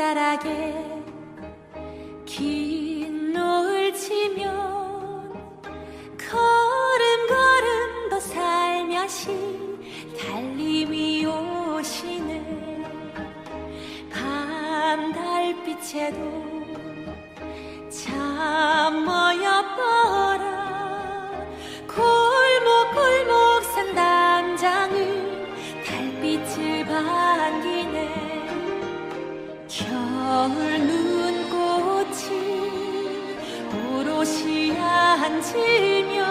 자락에 긴 노을 지면 걸음 걸음 더 살며시 달림이 오시네 밤 달빛에도 참 어여뻐라. 골목골목 산담장을 달빛을 반기네 겨울 눈꽃이 오롯이 앉으면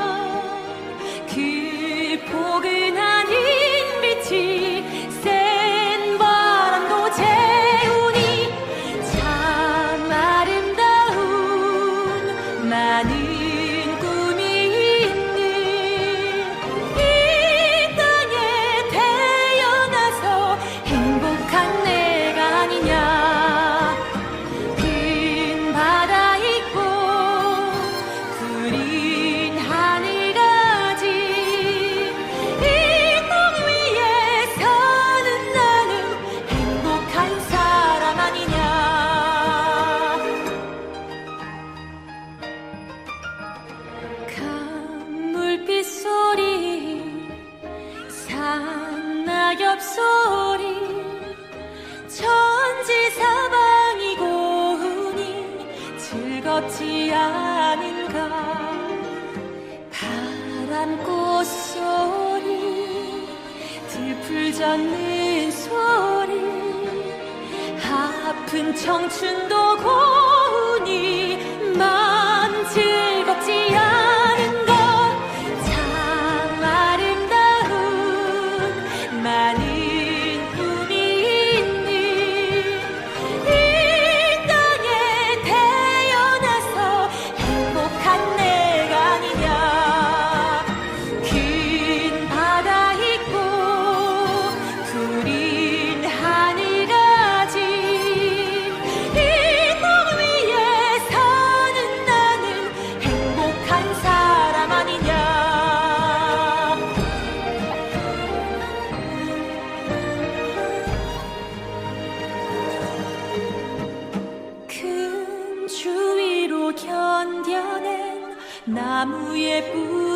낙엽 소리 천지사방이 고운이 즐겁지 않은가? 바람꽃 소리 들풀 젓는 소리 아픈 청춘도 고운이 큰 추위로 견뎌낸 나무의 뿌리